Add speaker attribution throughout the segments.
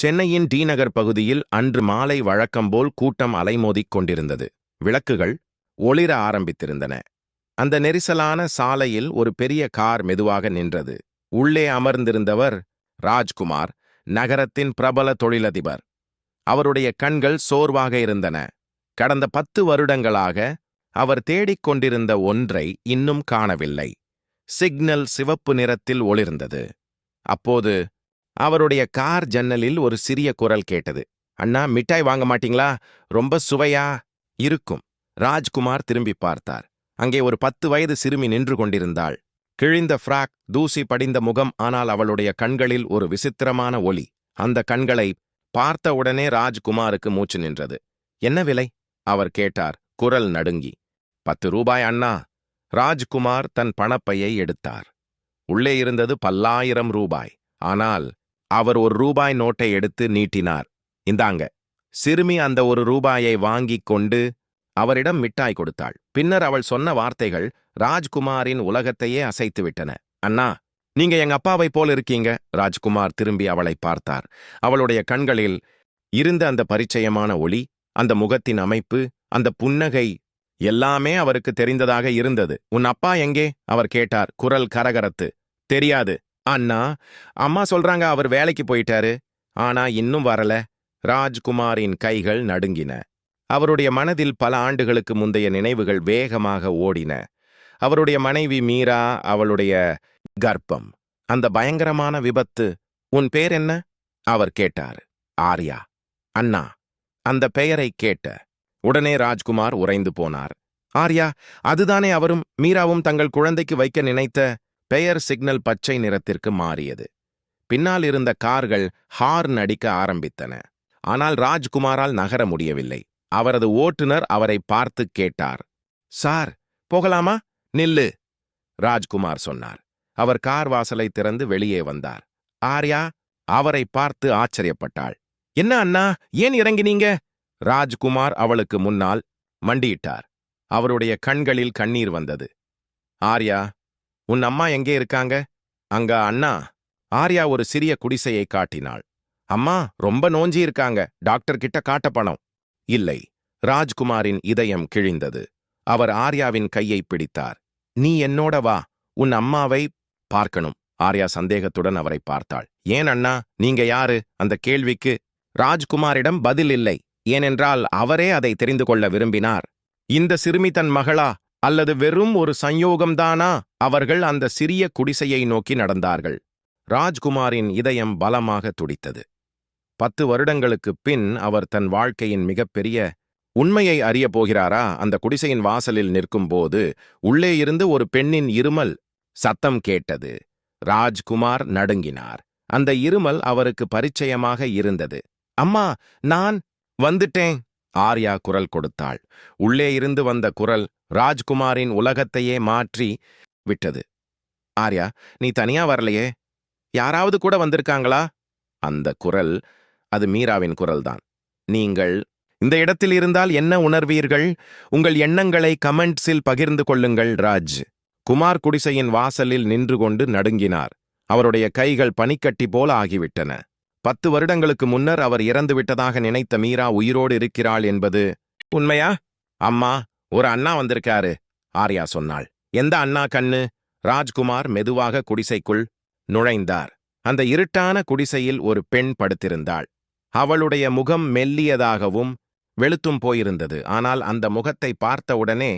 Speaker 1: சென்னையின் டி நகர் பகுதியில் அன்று மாலை வழக்கம்போல் கூட்டம் அலைமோதிக் கொண்டிருந்தது. விளக்குகள் ஒளிர ஆரம்பித்திருந்தன. அந்த நெரிசலான சாலையில் ஒரு பெரிய கார் மெதுவாக நின்றது. உள்ளே அமர்ந்திருந்தவர் ராஜ்குமார் நகரத்தின் பிரபல தொழிலதிபர். அவருடைய கண்கள் சோர்வாக இருந்தன. கடந்த பத்து வருடங்களாக அவர் தேடிக் கொண்டிருந்த ஒன்றை இன்னும் காணவில்லை. சிக்னல் சிவப்பு நிறத்தில் ஒளிர்ந்தது. அப்போது அவருடைய கார் ஜன்னலில் ஒரு சிறிய குரல் கேட்டது. அண்ணா மிட்டாய் வாங்க மாட்டீங்களா? ரொம்ப சுவையா இருக்கும். ராஜ்குமார் திரும்பி பார்த்தார். அங்கே ஒரு பத்து வயது சிறுமி நின்று கொண்டிருந்தாள். கிழிந்த ஃப்ராக் தூசி படிந்த முகம் ஆனால் அவளுடைய கண்களில் ஒரு விசித்திரமான ஒளி. அந்த கண்களை பார்த்தவுடனே ராஜ்குமாருக்கு மூச்சு நின்றது. என்ன விலை? அவர் கேட்டார். குரல் நடுங்கி. பத்து ரூபாய் அண்ணா. ராஜ்குமார் தன் பணப்பையை எடுத்தார். உள்ளே இருந்தது பல்லாயிரம் ரூபாய். ஆனால் அவர் ஒரு ரூபாய் நோட்டை எடுத்து நீட்டினார். இந்தாங்க. சிறுமி அந்த ஒரு ரூபாயை வாங்கிக் கொண்டு அவரிடம் மிட்டாய் கொடுத்தாள். பின்னர் அவள் சொன்ன வார்த்தைகள் ராஜ்குமாரின் உலகத்தையே அசைத்துவிட்டன. அண்ணா நீங்க எங்க அப்பாவை போல இருக்கீங்க. ராஜ்குமார் திரும்பி அவளை பார்த்தார். அவளுடைய கண்களில் இருந்த அந்த பரிச்சயமான ஒளி அந்த முகத்தின் அமைப்பு அந்த புன்னகை எல்லாமே அவருக்கு தெரிந்ததாக இருந்தது. உன் அப்பா எங்கே? அவர் கேட்டார் குரல் கரகரத்து. தெரியாது. அண்ணா அம்மா சொல்றாங்க அவர் வேலைக்கு போயிட்டாரு. ஆனா இன்னும் வரல. ராஜ்குமாரின் கைகள் நடுங்கின. அவருடைய மனதில் பல ஆண்டுகளுக்கு முந்தைய நினைவுகள் வேகமாக ஓடின. அவருடைய மனைவி மீரா அவளுடைய கர்ப்பம். அந்த பயங்கரமான விபத்து உன் பேர் என்ன? அவர் கேட்டார். ஆர்யா. அண்ணா அந்த பெயரை கேட்ட உடனே ராஜ்குமார் உறைந்து போனார். ஆர்யா அதுதானே அவரும் மீராவும் தங்கள் குழந்தைக்கு வைக்க நினைத்த பெயர் சிக்னல் பச்சை நிறத்திற்கு மாறியது. பின்னால் இருந்த கார்கள் ஹார்ன் அடிக்க ஆரம்பித்தன. ஆனால் ராஜ்குமாரால் நகர முடியவில்லை. அவரது ஓட்டுநர் அவரை பார்த்து கேட்டார். சார் போகலாமா? நில்லு! ராஜ்குமார் சொன்னார். அவர் கார் வாசலை திறந்து வெளியே வந்தார். ஆர்யா அவரை பார்த்து ஆச்சரியப்பட்டாள். என்ன அண்ணா ஏன் இறங்கினீங்க? ராஜ்குமார் அவளுக்கு முன்னால் மண்டியிட்டார். அவருடைய கண்களில் கண்ணீர் வந்தது. ஆர்யா உன் அம்மா எங்கே இருக்காங்க? அங்க அண்ணா. ஆர்யா ஒரு சிறிய குடிசையை காட்டினாள். அம்மா ரொம்ப நோஞ்சி இருக்காங்க. டாக்டர் கிட்ட காட்ட பணம். இல்லை. ராஜ்குமாரின் இதயம் கிழிந்தது. அவர் ஆர்யாவின் கையை பிடித்தார். நீ என்னோட வா. உன் அம்மாவை பார்க்கணும். ஆர்யா சந்தேகத்துடன் அவரை பார்த்தாள். ஏன் அண்ணா? நீங்க யாரு? அந்த கேள்விக்கு ராஜ்குமாரிடம் பதில் இல்லை. ஏனென்றால் அவரே அதை தெரிந்து கொள்ள விரும்பினார். இந்த சிறுமி தன் மகளா? அல்லது வெறும் ஒரு சஞ்யோகம்தானா அவர்கள் அந்த சிறிய குடிசையை நோக்கி நடந்தார்கள். ராஜ்குமாரின் இதயம் பலமாக துடித்தது. பத்து வருடங்களுக்குப் பின் அவர் தன் வாழ்க்கையின் மிகப்பெரிய உண்மையை அறியப் போகிறாரா அந்த குடிசையின் வாசலில் நிற்கும்போது உள்ளே இருந்து ஒரு பெண்ணின் இருமல் சத்தம் கேட்டது. ராஜ்குமார் நடுங்கினார். அந்த இருமல் அவருக்கு பரிச்சயமாக இருந்தது. அம்மா நான் வந்துட்டேன். ஆர்யா குரல் கொடுத்தாள். உள்ளே இருந்து வந்த குரல் ராஜ்குமாரின் உலகத்தையே மாற்றி விட்டது. ஆர்யா நீ தனியா வரலையே? யாராவது கூட வந்திருக்காங்களா? அந்த குரல் அது மீராவின் குரல்தான். நீங்கள் இந்த இடத்தில் இருந்தால் என்ன உணர்வீர்கள்? உங்கள் எண்ணங்களை கமெண்ட்ஸில் பகிர்ந்து கொள்ளுங்கள் ராஜ். குமார் குடிசையின் வாசலில் நின்று கொண்டு நடுங்கினார். அவருடைய கைகள் பனிக்கட்டி போல ஆகிவிட்டன. பத்து வருடங்களுக்கு முன்னர் அவர் இறந்து விட்டதாக நினைத்த மீரா உயிரோடு இருக்கிறாள் என்பது உண்மையா? அம்மா ஒரு அண்ணா வந்திருக்காரு ஆர்யா சொன்னாள். எந்த அண்ணா கண்ணு? ராஜ்குமார் மெதுவாக குடிசைக்குள் நுழைந்தார். அந்த இருட்டான குடிசையில் ஒரு பெண் படுத்திருந்தாள். அவளுடைய முகம் மெல்லியதாகவும் வெளுத்தும் போயிருந்தது. ஆனால் அந்த முகத்தை பார்த்தவுடனே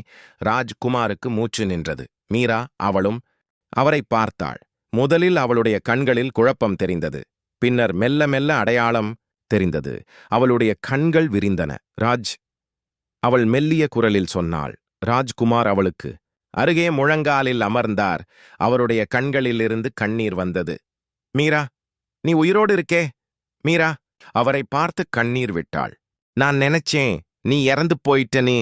Speaker 1: ராஜ்குமாருக்கு மூச்சு நின்றது. மீரா அவளும் அவரை பார்த்தாள். முதலில் அவளுடைய கண்களில் குழப்பம் தெரிந்தது. பின்னர் மெல்ல மெல்ல அடையாளம் தெரிந்தது. அவளுடைய கண்கள் விரிந்தன. ராஜ் அவள் மெல்லிய குரலில் சொன்னாள். ராஜ்குமார் அவளுக்கு அருகே முழங்காலில் அமர்ந்தார். அவருடைய கண்களிலிருந்து கண்ணீர் வந்தது. மீரா நீ உயிரோடு இருக்கே. மீரா அவரை பார்த்து கண்ணீர் விட்டாள். நான் நினைச்சேன் நீ இறந்து போயிட்டனே.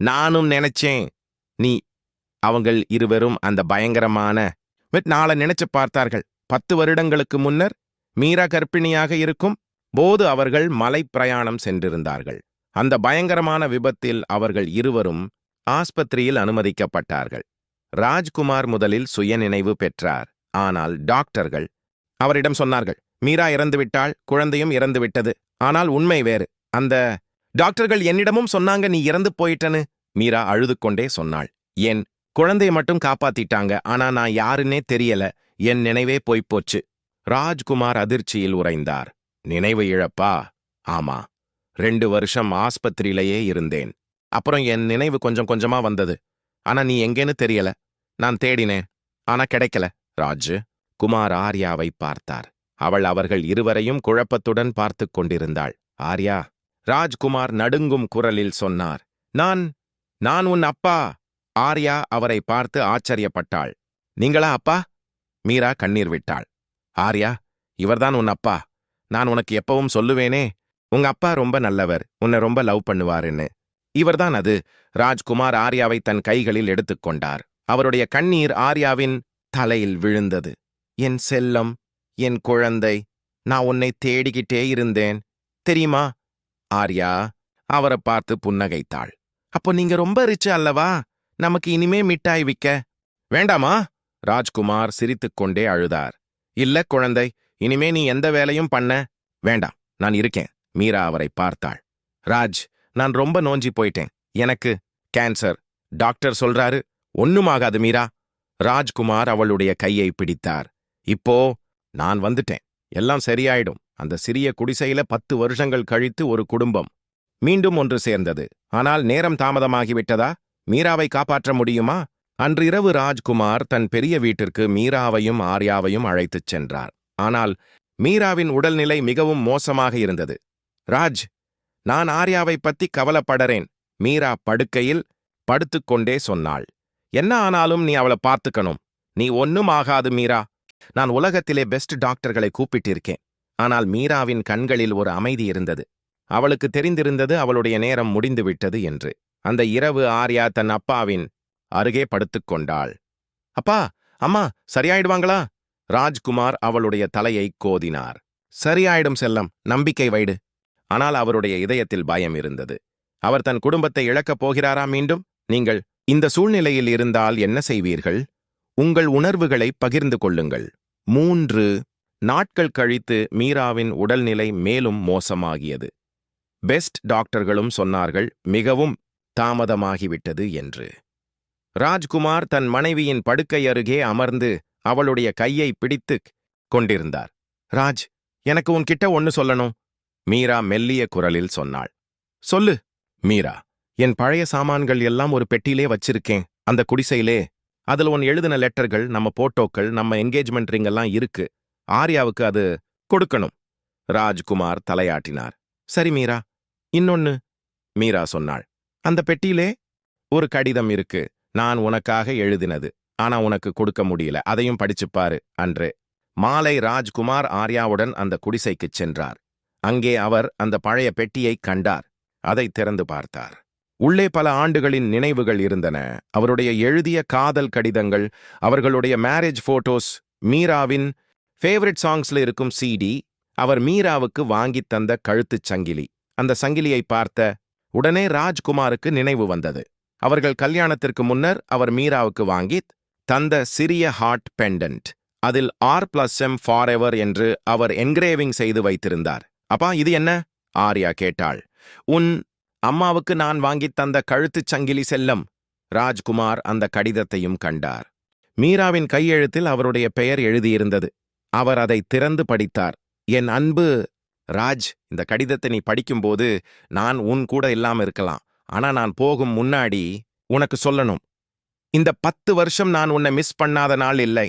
Speaker 1: நானும் நினைச்சேன். நீ அவங்கள் இருவரும் அந்த பயங்கரமான பட் நாளை நினைச்சு பார்த்தார்கள். பத்து வருடங்களுக்கு முன்னர் மீரா கர்ப்பிணியாக இருக்கும் போது அவர்கள் மலைப்பிரயாணம் சென்றிருந்தார்கள். அந்த பயங்கரமான விபத்தில் அவர்கள் இருவரும் ஆஸ்பத்திரியில் அனுமதிக்கப்பட்டார்கள். ராஜ்குமார் முதலில் சுயநினைவு பெற்றார். ஆனால் டாக்டர்கள் அவரிடம் சொன்னார்கள் மீரா இறந்துவிட்டாள் குழந்தையும் இறந்துவிட்டது. ஆனால் உண்மை வேறு. அந்த டாக்டர்கள் என்னிடமும் சொன்னாங்க நீ இறந்து போயிட்டனு மீரா அழுது கொண்டே சொன்னாள் என் குழந்தையை மட்டும் காப்பாத்திட்டாங்க. ஆனா நான் யாருன்னே தெரியல. என் நினைவே போய்ப்போச்சு ராஜ்குமார் அதிர்ச்சியில் உறைந்தார். நினைவு இழப்பா? ஆமா. ரெண்டு வருஷம் ஆஸ்பத்திரியிலேயே இருந்தேன். அப்புறம் என் நினைவு கொஞ்சம் கொஞ்சமா வந்தது. ஆனா நீ எங்கேன்னு தெரியல. நான் தேடினேன். ஆனா கிடைக்கல. ராஜு. குமார் ஆர்யாவை பார்த்தார். அவள் அவர்கள் இருவரையும் குழப்பத்துடன் பார்த்துக் கொண்டிருந்தாள். ஆர்யா. ராஜ்குமார் நடுங்கும் குரலில் சொன்னார். நான் நான் உன் அப்பா. ஆர்யா அவரை பார்த்து ஆச்சரியப்பட்டாள். நீங்களா அப்பா? மீரா கண்ணீர் விட்டாள். ஆர்யா இவர்தான் உன் அப்பா. நான் உனக்கு எப்பவும் சொல்லுவேனே உங்க அப்பா ரொம்ப நல்லவர் உன்னை ரொம்ப லவ் பண்ணுவாருன்னு. இவர்தான் அது. ராஜ்குமார் ஆர்யாவை தன் கைகளில் எடுத்துக்கொண்டார் அவருடைய கண்ணீர் ஆர்யாவின் தலையில் விழுந்தது. என் செல்லம் என் குழந்தை நான் உன்னை தேடிக்கிட்டே இருந்தேன். தெரியுமா? ஆர்யா அவரை பார்த்து புன்னகைத்தாள். அப்போ நீங்க ரொம்ப ரிச்சு அல்லவா? நமக்கு இனிமே மிட்டாய் விக்க வேண்டாமா? ராஜ்குமார் சிரித்துக்கொண்டே அழுதார். இல்ல குழந்தை இனிமே நீ எந்த வேலையும் பண்ண வேண்டாம். நான் இருக்கேன். மீரா அவரை பார்த்தாள். ராஜ் நான் ரொம்ப நோஞ்சி போயிட்டேன். எனக்கு கேன்சர். டாக்டர் சொல்றாரு ஒண்ணுமாகாது மீரா. ராஜ்குமார் அவளுடைய கையை பிடித்தார். இப்போ நான் வந்துட்டேன். எல்லாம் சரியாயிடும். அந்த சிறிய குடிசையில பத்து வருஷங்கள் கழித்து ஒரு குடும்பம். மீண்டும் ஒன்று சேர்ந்தது. ஆனால் நேரம் தாமதமாகிவிட்டதா? மீராவை காப்பாற்ற முடியுமா? அன்று இரவு ராஜ்குமார் தன் பெரிய வீட்டிற்கு மீராவையும் ஆர்யாவையும் அழைத்துச் சென்றார். ஆனால் மீராவின் உடல்நிலை மிகவும் மோசமாக இருந்தது. ராஜ் நான் ஆர்யாவை பத்தி கவலைப்படறேன் மீரா படுக்கையில் படுத்துக்கொண்டே சொன்னாள். என்ன ஆனாலும் நீ அவளை பார்த்துக்கணும். நீ ஒன்னும் ஆகாது மீரா. நான் உலகத்திலே பெஸ்ட் டாக்டர்களை கூப்பிட்டிருக்கேன். ஆனால் மீராவின் கண்களில் ஒரு அமைதி இருந்தது. அவளுக்கு தெரிந்திருந்தது அவளுடைய நேரம் முடிந்துவிட்டது என்று. அந்த இரவு ஆர்யா தன் அப்பாவின் அருகே படுத்துக் கொண்டாள். அப்பா அம்மா சரியாயிடுவாங்களா? ராஜ்குமார் அவளுடைய தலையை கோதினார். சரியாயிடும் செல்லம் நம்பிக்கை வைடு. ஆனால் அவருடைய இதயத்தில் பயம் இருந்தது. அவர் தன் குடும்பத்தை இழக்கப் போகிறாரா மீண்டும்? நீங்கள் இந்த சூழ்நிலையில் இருந்தால் என்ன செய்வீர்கள்? உங்கள் உணர்வுகளை பகிர்ந்து கொள்ளுங்கள். மூன்று நாட்கள் கழித்து மீராவின் உடல்நிலை மேலும் மோசமாகியது. பெஸ்ட் டாக்டர்களும் சொன்னார்கள் மிகவும் தாமதமாகிவிட்டது என்று. ராஜ்குமார் தன் மனைவியின் படுக்கை அருகே அமர்ந்து அவளுடைய கையை பிடித்துக் கொண்டிருந்தார். ராஜ் எனக்கு உன்கிட்ட ஒன்னு சொல்லணும் மீரா மெல்லிய குரலில் சொன்னாள். சொல்லு. மீரா என் பழைய சாமான்கள் எல்லாம் ஒரு பெட்டியிலே வச்சிருக்கேன். அந்த குடிசையிலே அதுல உன் எழுதின லெட்டர்கள் நம்ம போட்டோக்கள் நம்ம என்கேஜ்மெண்ட் ரிங் எல்லாம் இருக்கு. ஆர்யாவுக்கு அது கொடுக்கணும். ராஜ்குமார் தலையாட்டினார். சரி மீரா இன்னொன்னு மீரா சொன்னாள். அந்த பெட்டியிலே ஒரு கடிதம் இருக்கு. நான் உனக்காக எழுதினது. ஆனா உனக்கு கொடுக்க முடியல. அதையும் படிச்சுப் பாரு அன்று. மாலை ராஜ்குமார் ஆர்யாவுடன் அந்த குடிசைக்குச் சென்றார். அங்கே அவர் அந்த பழைய பெட்டியை கண்டார். அதை திறந்து பார்த்தார். உள்ளே பல ஆண்டுகளின் நினைவுகள் இருந்தன. அவருடைய எழுதிய காதல் கடிதங்கள் அவர்களுடைய மேரேஜ் போட்டோஸ் மீராவின் ஃபேவரட் சாங்ஸ்ல இருக்கும் சிடி அவர் மீராவுக்கு வாங்கித் தந்த கழுத்துச் சங்கிலி. அந்த சங்கிலியை பார்த்த உடனே ராஜ்குமாருக்கு நினைவு வந்தது. அவர்கள் கல்யாணத்திற்கு முன்னர் அவர் மீராவுக்கு வாங்கித் தந்த சிறிய ஹார்ட் பெண்டன்ட் அதில் R plus M forever என்று அவர் என்கிரேவிங் செய்து வைத்திருந்தார். அப்பா இது என்ன? ஆர்யா கேட்டாள். உன் அம்மாவுக்கு நான் வாங்கித் தந்த கழுத்துச் சங்கிலி செல்லம். ராஜ்குமார் அந்த கடிதத்தையும் கண்டார். மீராவின் கையெழுத்தில் அவருடைய பெயர் எழுதியிருந்தது. அவர் அதை திறந்து படித்தார். என் அன்பு ராஜ் இந்த கடிதத்தை நீ படிக்கும்போது நான் உன் கூட இல்லாம இருக்கலாம். ஆனா நான் போகும் முன்னாடி உனக்கு சொல்லணும். இந்த பத்து வருஷம் நான் உன்னை மிஸ் பண்ணாத நாள் இல்லை.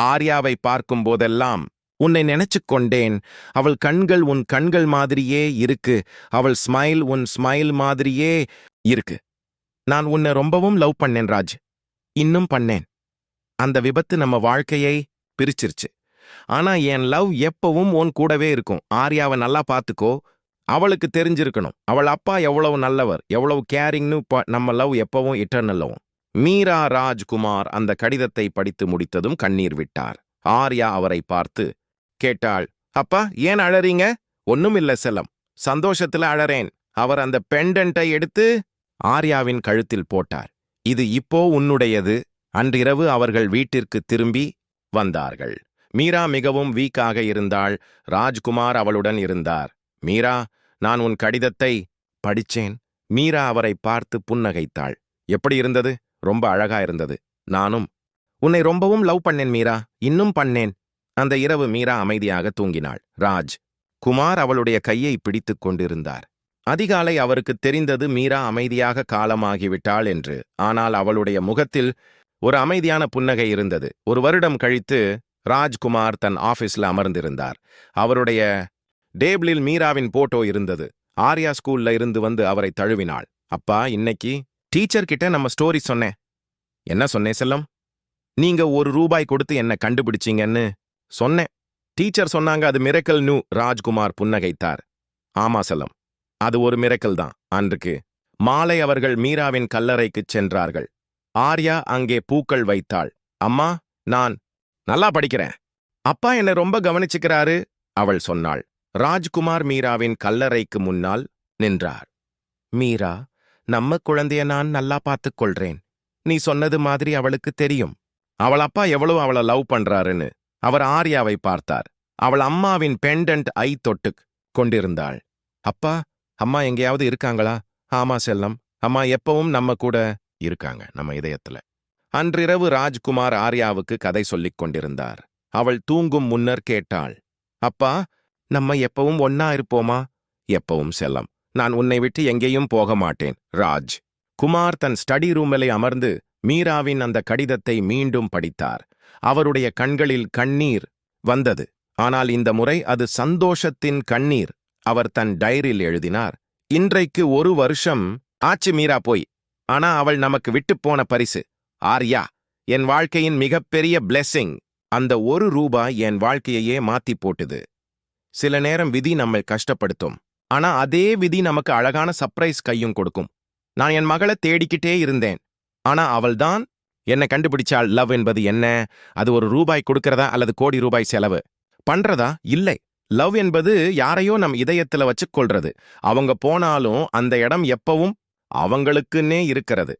Speaker 1: ஆர்யாவை பார்க்கும் போதெல்லாம் உன்னை நினைச்சுக் கொண்டேன். அவள் கண்கள் உன் கண்கள் மாதிரியே இருக்கு. அவள் ஸ்மைல் உன் ஸ்மைல் மாதிரியே இருக்கு. நான் உன்னை ரொம்பவும் லவ் பண்ணேன் ராஜ். இன்னும் பண்ணேன். அந்த விபத்து நம்ம வாழ்க்கையை பிரிச்சிருச்சு. ஆனா என் லவ் எப்பவும் உன் கூடவே இருக்கும். ஆர்யாவை நல்லா பாத்துக்கோ அவளுக்கு தெரிஞ்சிருக்கணும். அவள் அப்பா எவ்வளவு நல்லவர் எவ்வளவு கேரிங்னு ப- நம்ம லவ் எப்பவும் இட்டர்னல்லவும் மீரா ராஜ்குமார் அந்த கடிதத்தை படித்து முடித்ததும் கண்ணீர் விட்டார். ஆர்யா அவரை பார்த்து கேட்டாள் அப்பா ஏன் அழறீங்க? ஒண்ணுமில்ல செல்லம். சந்தோஷத்துல அழறேன். அவர் அந்த பெண்டன்ட்டை எடுத்து ஆர்யாவின் கழுத்தில் போட்டார். இது இப்போ உன்னுடையது. அன்றிரவு அவர்கள் வீட்டிற்கு திரும்பி வந்தார்கள். மீரா மிகவும் வீக்காக இருந்தாள். ராஜ்குமார் அவளுடன் இருந்தார். மீரா நான் உன் கடிதத்தை படிச்சேன். மீரா அவரை பார்த்து புன்னகைத்தாள். எப்படி இருந்தது? ரொம்ப அழகா இருந்தது. நானும். உன்னை ரொம்பவும் லவ் பண்ணேன் மீரா. இன்னும் பண்ணேன். அந்த இரவு மீரா அமைதியாக தூங்கினாள். ராஜ். குமார் அவளுடைய கையை பிடித்துக் கொண்டிருந்தார். அதிகாலை அவருக்கு தெரிந்தது மீரா அமைதியாக காலமாகிவிட்டாள் என்று. ஆனால் அவளுடைய முகத்தில் ஒரு அமைதியான புன்னகை இருந்தது. ஒரு வருடம் கழித்து ராஜ்குமார் தன் ஆபீஸ்ல அமர்ந்திருந்தார். அவருடைய டேபிளில் மீராவின் போட்டோ இருந்தது. ஆர்யா ஸ்கூல்ல இருந்து வந்து அவரை தழுவினாள். அப்பா இன்னைக்கு டீச்சர் கிட்ட நம்ம ஸ்டோரி சொன்னேன். என்ன சொன்னேன் செல்லம்? நீங்க ஒரு ரூபாய் கொடுத்து என்ன கண்டுபிடிச்சீங்கன்னு சொன்னேன். டீச்சர் சொன்னாங்க அது மிரக்கல் நூ ராஜ்குமார் புன்னகைத்தார். ஆமா செல்லம் அது ஒரு மிரக்கல் தான். அன்றுக்கு மாலை அவர்கள் மீராவின் கல்லறைக்குச் சென்றார்கள். ஆர்யா அங்கே பூக்கள் வைத்தாள். அம்மா நான் நல்லா படிக்கிறேன். அப்பா என்ன ரொம்ப கவனிச்சுக்கிறாரு அவள் சொன்னாள். ராஜ்குமார் மீராவின் கல்லறைக்கு முன்னால் நின்றார். மீரா நம்ம குழந்தைய நான் நல்லா பார்த்துக் கொள்றேன் நீ சொன்னது மாதிரி அவளுக்கு தெரியும். அவள் அப்பா எவ்வளவு அவளை லவ் பண்றாருன்னு. அவர் ஆர்யாவை பார்த்தார். அவள் அம்மாவின் பெண்டன்ட் ஐ தொட்டுக் கொண்டிருந்தாள். அப்பா அம்மா எங்கேயாவது இருக்காங்களா? ஆமா செல்லம். அம்மா எப்பவும் நம்ம கூட இருக்காங்க நம்ம இதயத்துல. அன்றிரவு ராஜ்குமார் ஆர்யாவுக்கு கதை சொல்லிக் கொண்டிருந்தார். அவள் தூங்கும் முன்னர் கேட்டாள். அப்பா நம்ம எப்பவும் ஒன்னா இருப்போமா? எப்பவும் செல்லம். நான் உன்னை விட்டு எங்கேயும் போக மாட்டேன் ராஜ். குமார் தன் ஸ்டடி ரூமிலே அமர்ந்து மீராவின் அந்த கடிதத்தை மீண்டும் படித்தார். அவருடைய கண்களில் கண்ணீர் வந்தது. ஆனால் இந்த முறை அது சந்தோஷத்தின் கண்ணீர். அவர் தன் டைரியில் எழுதினார் இன்றைக்கு ஒரு வருஷம் ஆச்சு மீரா போய். ஆனா அவள் நமக்கு விட்டுப் போன பரிசு. ஆர்யா என் வாழ்க்கையின் மிகப்பெரிய பிளெஸ்ஸிங் அந்த ஒரு ரூபாய் என் வாழ்க்கையையே மாத்தி போட்டுது. சில நேரம் விதி நம்மை கஷ்டப்படுத்தும். ஆனா அதே விதி நமக்கு அழகான சர்ப்ரைஸ் கையும் கொடுக்கும். நான் என் மகளை தேடிக்கிட்டே இருந்தேன். ஆனா அவள்தான் என்ன கண்டுபிடிச்சாள். லவ் என்பது என்ன? அது ஒரு ரூபாய் கொடுக்கறதா? அல்லது கோடி ரூபாய் செலவு? பண்றதா? இல்லை. லவ் என்பது யாரையோ நம் இதயத்துல வச்சுக் கொள்றது அவங்க போனாலும் அந்த இடம் எப்பவும் அவங்களுக்குன்னே இருக்கிறது.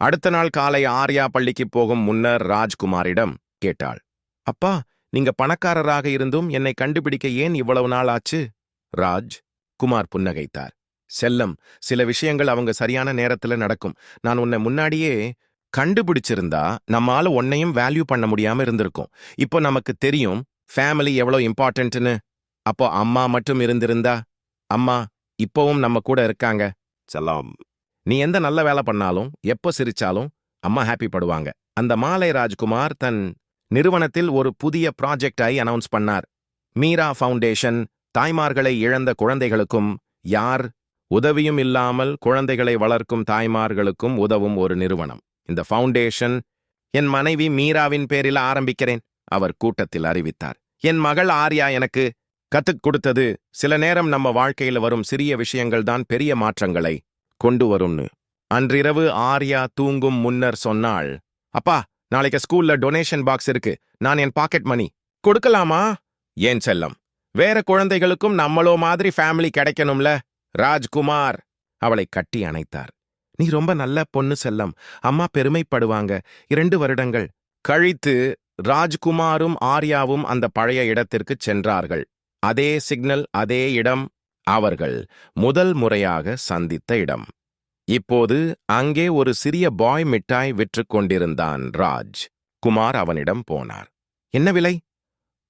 Speaker 1: அடுத்த நாள் காலை ஆர்யா பள்ளிக்கு போகும் முன்னர் ராஜ்குமாரிடம் கேட்டாள். அப்பா நீங்க பணக்காரராக இருந்தும் என்னை கண்டுபிடிக்க ஏன் இவ்வளவு நாள் ஆச்சு? ராஜ் குமார் புன்னகைத்தார். செல்லம் சில விஷயங்கள் அவங்க சரியான நேரத்துல நடக்கும். நான் உன்னை முன்னாடியே கண்டுபிடிச்சிருந்தா நம்மால உன்னையும் வேல்யூ பண்ண முடியாம இருந்திருக்கும். இப்போ நமக்கு தெரியும் ஃபேமிலி எவ்வளோ இம்பார்ட்டன்ட்னு அப்போ அம்மா மட்டும் இருந்திருந்தா அம்மா இப்போவும் நம்ம கூட இருக்காங்க. செல்லம். நீ எந்த நல்ல வேலை பண்ணாலும் எப்போ சிரிச்சாலும் அம்மா ஹாப்பி படுவாங்க. அந்த மாலை ராஜ்குமார் தன் நிறுவனத்தில் ஒரு புதிய ப்ராஜெக்டை அனௌன்ஸ் பண்ணார். மீரா ஃபவுண்டேஷன் தாய்மார்களை இழந்த குழந்தைகளுக்கும் யார் உதவியும் இல்லாமல் குழந்தைகளை வளர்க்கும் தாய்மார்களுக்கும் உதவும் ஒரு நிறுவனம். இந்த ஃபவுண்டேஷன் என் மனைவி மீராவின் பேரில் ஆரம்பிக்கிறேன் அவர் கூட்டத்தில் அறிவித்தார். என் மகள் ஆர்யா எனக்கு கத்துக் கொடுத்தது சில நேரம் நம்ம வாழ்க்கையில வரும் சிறிய விஷயங்கள் தான் பெரிய மாற்றங்களை கொண்டு வரும்னு. அன்றிரவு ஆர்யா தூங்கும் முன்னர் சொன்னாள் அப்பா நாளைக்கு ஸ்கூல்ல டொனேஷன் பாக்ஸ் இருக்கு. நான் என் பாக்கெட் மணி. கொடுக்கலாமா? ஏன் செல்லம்? வேற குழந்தைகளுக்கும் நம்மளோ மாதிரி ஃபேமிலி கிடைக்கணும்ல? ராஜ்குமார்! அவளை கட்டி அணைத்தார். நீ ரொம்ப நல்ல பொண்ணு செல்லம். அம்மா பெருமைப்படுவாங்க. இரண்டு வருடங்கள். கழித்து ராஜ்குமாரும் ஆர்யாவும் அந்த பழைய இடத்திற்குச் சென்றார்கள். அதே சிக்னல் அதே இடம் அவர்கள். முதல் முறையாக சந்தித்த இடம். இப்போது அங்கே ஒரு சிறிய பாய் மிட்டாய் விற்றுக் கொண்டிருந்தான் ராஜ். குமார் அவனிடம் போனார். என்ன விலை?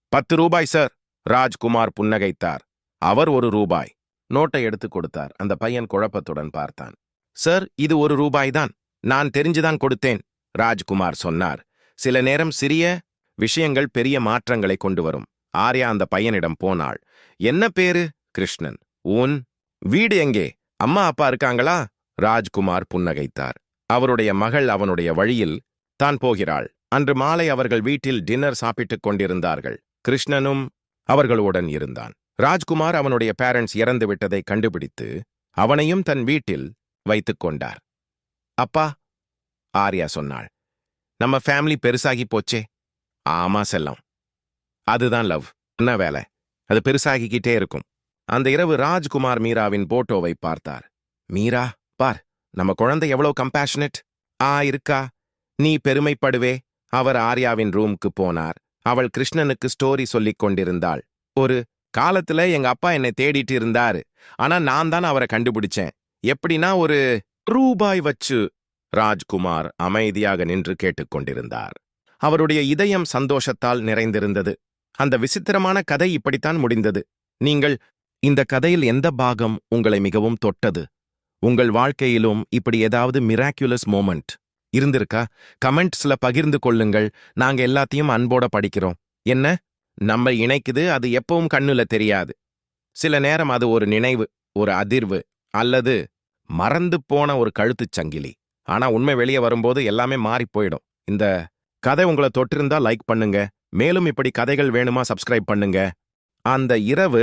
Speaker 1: பத்து ரூபாய் சார். ராஜ்குமார் புன்னகைத்தார். அவர் ஒரு ரூபாய். நோட்டை எடுத்துக் கொடுத்தார். அந்த பையன் குழப்பத்துடன் பார்த்தான். சார் இது ஒரு ரூபாய்தான். நான் தெரிஞ்சுதான் கொடுத்தேன். ராஜ்குமார் சொன்னார். சில நேரம் சிறிய விஷயங்கள் பெரிய மாற்றங்களை கொண்டு வரும். ஆர்யா அந்த பையனிடம் போனாள். என்ன பேரு? கிருஷ்ணன். உன் வீடு எங்கே? அம்மா அப்பா இருக்காங்களா? ராஜ்குமார் புன்னகைத்தார். அவருடைய மகள் அவனுடைய வழியில் தான் போகிறாள். அன்று மாலை அவர்கள் வீட்டில் டின்னர் சாப்பிட்டுக் கொண்டிருந்தார்கள். கிருஷ்ணனும் அவர்களுடன் இருந்தான். ராஜ்குமார் அவனுடைய பேரண்ட்ஸ் இறந்து விட்டதை கண்டுபிடித்து அவனையும் தன் வீட்டில் வைத்துக் கொண்டார். அப்பா ஆர்யா சொன்னாள் நம்ம ஃபேமிலி பெருசாகி போச்சே. ஆமா செல்லம். அதுதான் லவ். என்ன வேலை? அது பெருசாகிக்கிட்டே இருக்கும். அந்த இரவு ராஜ்குமார் மீராவின் போட்டோவை பார்த்தார். மீரா பார் நம்ம குழந்தை எவ்வளவு கம்பேஷனட் ஆ இருக்கா? நீ பெருமைப்படுவே. அவர் ஆர்யாவின் ரூம்க்கு போனார். அவள் கிருஷ்ணனுக்கு ஸ்டோரி சொல்லிக் கொண்டிருந்தாள். ஒரு காலத்துல எங்க அப்பா என்னை தேடிட்டு இருந்தாரு. ஆனா நான் தான் அவரை கண்டுபிடிச்சேன். எப்படின்னா ஒரு ரூபாய் வச்சு ராஜ்குமார் அமைதியாக நின்று கேட்டுக்கொண்டிருந்தார் அவருடைய இதயம் சந்தோஷத்தால் நிறைந்திருந்தது. அந்த விசித்திரமான கதை இப்படித்தான் முடிந்தது. நீங்கள் இந்த கதையில் எந்த பாகம் உங்களை மிகவும் தொட்டது? உங்கள் வாழ்க்கையிலும் இப்படி ஏதாவது மிராக்குலஸ் மோமெண்ட் இருந்திருக்கா? கமெண்ட்ஸ்ல பகிர்ந்து கொள்ளுங்கள். நாங்க எல்லாத்தையும் அன்போட படிக்கிறோம். என்ன? நம்ம இணைக்குது அது எப்பவும் கண்ணுல தெரியாது. சில நேரம் அது ஒரு நினைவு ஒரு அதிர்வு அல்லது மறந்து போன ஒரு கழுத்துச் சங்கிலி. ஆனா உண்மை வெளியே வரும்போது எல்லாமே மாறி போயிடும். இந்த கதை உங்களை தொட்டிருந்தா லைக் பண்ணுங்க. மேலும் இப்படி கதைகள் வேணுமா சப்ஸ்கிரைப் பண்ணுங்க. அந்த இரவு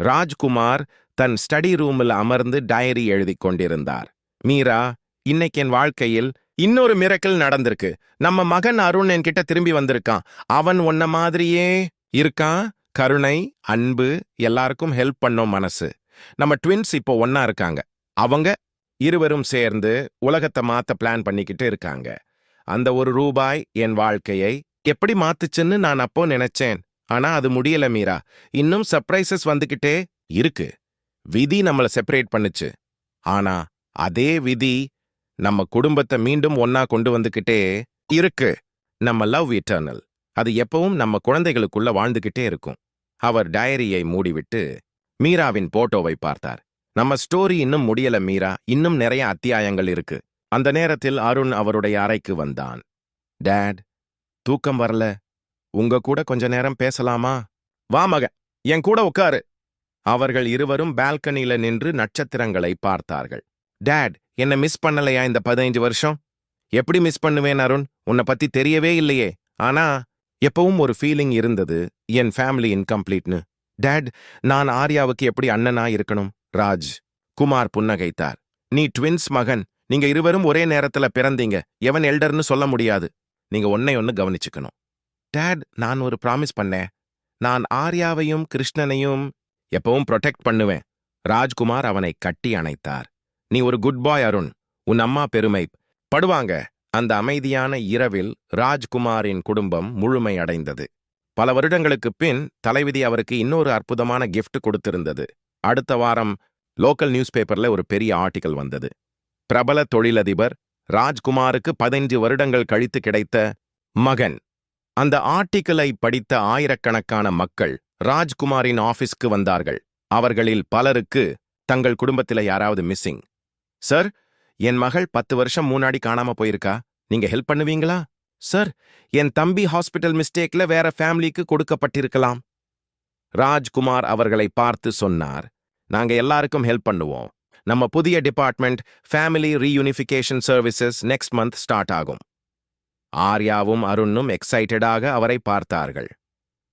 Speaker 1: ராஜ்குமார் தன் ஸ்டடி ரூமில் அமர்ந்து டயரி எழுதிக் கொண்டிருந்தார். மீரா இன்னைக்கு என் வாழ்க்கையில் இன்னொரு மிரக்கல் நடந்திருக்கு. நம்ம மகன் அருண் என்கிட்ட திரும்பி வந்திருக்கான். அவன் உன்ன மாதிரியே இருக்கான். கருணை அன்பு எல்லாருக்கும் ஹெல்ப் பண்ணோம் மனசு. நம்ம ட்வின்ஸ் இப்போ ஒன்னா இருக்காங்க. அவங்க இருவரும் சேர்ந்து உலகத்தை மாத்த பிளான் பண்ணிக்கிட்டு இருக்காங்க. அந்த ஒரு ரூபாய் என் வாழ்க்கையை எப்படி மாத்துச்சுன்னு நான் அப்போ நினைச்சேன். ஆனா அது முடியல மீரா. இன்னும் சர்ப்ரைசஸ் வந்துகிட்டே இருக்கு. விதி நம்மள செப்பரேட் பண்ணுச்சு. ஆனா அதே விதி நம்ம குடும்பத்தை மீண்டும் ஒன்னா கொண்டு வந்துகிட்டே இருக்கு. நம்ம லவ் இட்டர்னல் அது எப்பவும் நம்ம குழந்தைகளுக்குள்ள வாழ்ந்துகிட்டே இருக்கும். அவர் டயரியை மூடிவிட்டு மீராவின் போட்டோவை பார்த்தார். நம்ம ஸ்டோரி இன்னும் முடியல மீரா. இன்னும் நிறைய அத்தியாயங்கள் இருக்கு. அந்த நேரத்தில் அருண் அவருடைய அறைக்கு வந்தான். டேட் தூக்கம் வரல. உங்க கூட கொஞ்ச நேரம் பேசலாமா? வா மக என் கூட உட்காரு. அவர்கள் இருவரும் பால்கனில நின்று நட்சத்திரங்களை பார்த்தார்கள். டேட் என்ன மிஸ் பண்ணலையா இந்த பதினைஞ்சு வருஷம்? எப்படி மிஸ் பண்ணுவேன் அருண்? உன்னை பத்தி தெரியவே இல்லையே. ஆனா எப்பவும் ஒரு ஃபீலிங் இருந்தது என் ஃபேமிலி இன்கம்ப்ளீட்னு டேட் நான் ஆர்யாவுக்கு எப்படி அண்ணனா இருக்கணும்? ராஜ் குமார் புன்னகைத்தார். நீ ட்வின்ஸ் மகன். நீங்க இருவரும் ஒரே நேரத்துல பிறந்தீங்க. எவன் எல்டர்னு சொல்ல முடியாது. நீங்க ஒன்னை ஒன்னு கவனிச்சுக்கணும். டேட் நான் ஒரு ப்ராமிஸ் பண்ணேன். நான் ஆர்யாவையும் கிருஷ்ணனையும் எப்பவும் ப்ரொடெக்ட் பண்ணுவேன். ராஜ்குமார் அவனை கட்டி அணைத்தார். நீ ஒரு குட் பாய் அருண். உன் அம்மா பெருமை. படுவாங்க. அந்த அமைதியான இரவில் ராஜ்குமாரின் குடும்பம் முழுமை அடைந்தது. பல வருடங்களுக்குப் பின் தலைவிதி அவருக்கு இன்னொரு அற்புதமான கிஃப்ட் கொடுத்திருந்தது. அடுத்த வாரம் லோக்கல் நியூஸ் பேப்பர்ல ஒரு பெரிய ஆர்டிக்கல் வந்தது. பிரபல தொழிலதிபர் ராஜ்குமாருக்கு பதினைஞ்சு வருடங்கள் கழித்து கிடைத்த மகன். அந்த ஆர்டிக்கலை படித்த ஆயிரக்கணக்கான மக்கள் ராஜ்குமாரின் ஆபீஸ்க்கு வந்தார்கள். அவர்களில் பலருக்கு தங்கள் குடும்பத்தில யாராவது மிஸ்ஸிங். சார் என் மகள் பத்து வருஷம் முன்னாடி காணாம போயிருக்கா. நீங்க ஹெல்ப் பண்ணுவீங்களா? சார் என் தம்பி ஹாஸ்பிட்டல் மிஸ்டேக்ல வேற ஃபேமிலிக்கு கொடுக்கப்பட்டிருக்கலாம். ராஜ்குமார் அவர்களை பார்த்து சொன்னார். நாங்க எல்லாருக்கும் ஹெல்ப் பண்ணுவோம். நம்ம புதிய department family reunification services next month start ஆகும். ஆர்யாவும் அருணும் எக்ஸைட்டடாக அவரை பார்த்தார்கள்.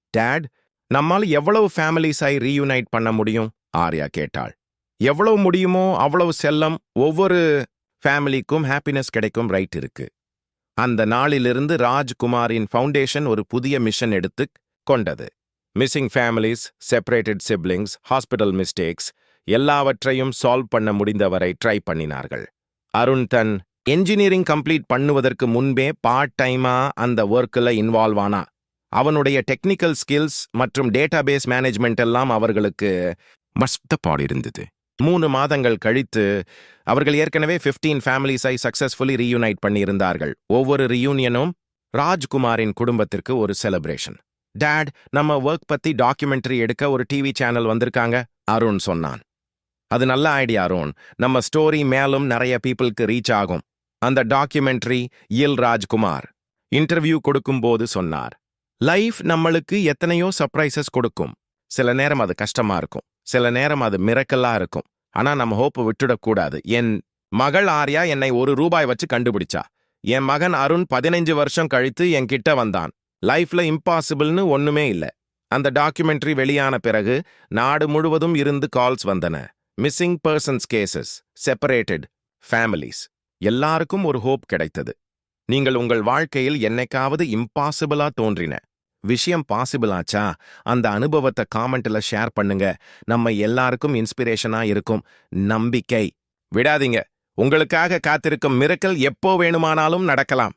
Speaker 1: டேட் நம்மால் எவ்வளவு ஃபேமிலிஸை ரீயூனைட் பண்ண முடியும்? ஆர்யா கேட்டாள். எவ்வளவு முடியுமோ அவ்வளவு செல்லம் ஒவ்வொரு ஃபேமிலிக்கும் ஹாப்பினஸ் கிடைக்கும் ரைட் இருக்கு. அந்த நாளிலிருந்து ராஜ்குமாரின் ஃபவுண்டேஷன் ஒரு புதிய மிஷன் எடுத்து கொண்டது. Missing families separated siblings hospital mistakes எல்லாவற்றையும் சால்வ் பண்ண முடிந்தவரை ட்ரை பண்ணினார்கள். அருண் தன் என்ஜினியரிங் கம்ப்ளீட் பண்ணுவதற்கு முன்பே பார்ட் டைமா அந்த ஒர்க்கில் இன்வால்வ் ஆனா அவனுடைய டெக்னிக்கல் ஸ்கில்ஸ் மற்றும் டேட்டாபேஸ் மேனேஜ்மெண்ட் எல்லாம் அவர்களுக்கு மஸ்தப்பாடு இருந்தது மூணு மாதங்கள் கழித்து அவர்கள் ஏற்கனவே 15 ஃபேமிலிஸை சக்சஸ்ஃபுல்லி ரீயூனைட் பண்ணியிருந்தார்கள். ஒவ்வொரு ரீயூனியனும் ராஜ்குமாரின் குடும்பத்திற்கு ஒரு செலிப்ரேஷன் டேட் நம்ம ஒர்க் பத்தி டாக்குமெண்ட்ரி எடுக்க ஒரு டிவி சேனல் வந்திருக்காங்க அருண் சொன்னான். அது நல்ல ஐடியா அருண். நம்ம ஸ்டோரி மேலும் நிறைய பீப்புளுக்கு ரீச் ஆகும் அந்த டாக்குமெண்ட்ரி இல் ராஜ்குமார் இன்டர்வியூ கொடுக்கும்போது சொன்னார். லைஃப் நம்மளுக்கு எத்தனையோ சர்ப்ரைசஸ் கொடுக்கும். சில நேரம் அது கஷ்டமா இருக்கும். சில நேரம் அது மிரக்கலா இருக்கும். ஆனா நம்ம ஹோப்பை விட்டுடக்கூடாது என் மகள் ஆர்யா என்னை ஒரு ரூபாய் வச்சு கண்டுபிடிச்சா. என் மகன் அருண் பதினைஞ்சு வருஷம் கழித்து என் கிட்ட வந்தான் லைஃப்ல இம்பாசிபிள்னு ஒண்ணுமே இல்ல. அந்த டாக்குமெண்ட்ரி வெளியான பிறகு நாடு முழுவதும் இருந்து கால்ஸ் வந்தன. Missing persons cases separated families எல்லாருக்கும் ஒரு ஹோப் கிடைத்தது. நீங்கள் உங்கள் வாழ்க்கையில் என்னைக்காவது இம்பாசிபிளா தோன்றின. விஷயம் பாசிபிள் ஆச்சா? அந்த அனுபவத்தை காமெண்ட்ல ஷேர் பண்ணுங்க. நம்ம எல்லாருக்கும் இன்ஸ்பிரேஷனா இருக்கும். நம்பிக்கை. விடாதீங்க. உங்களுக்காக காத்திருக்கும் மிரக்கல் எப்போ வேணுமானாலும் நடக்கலாம்.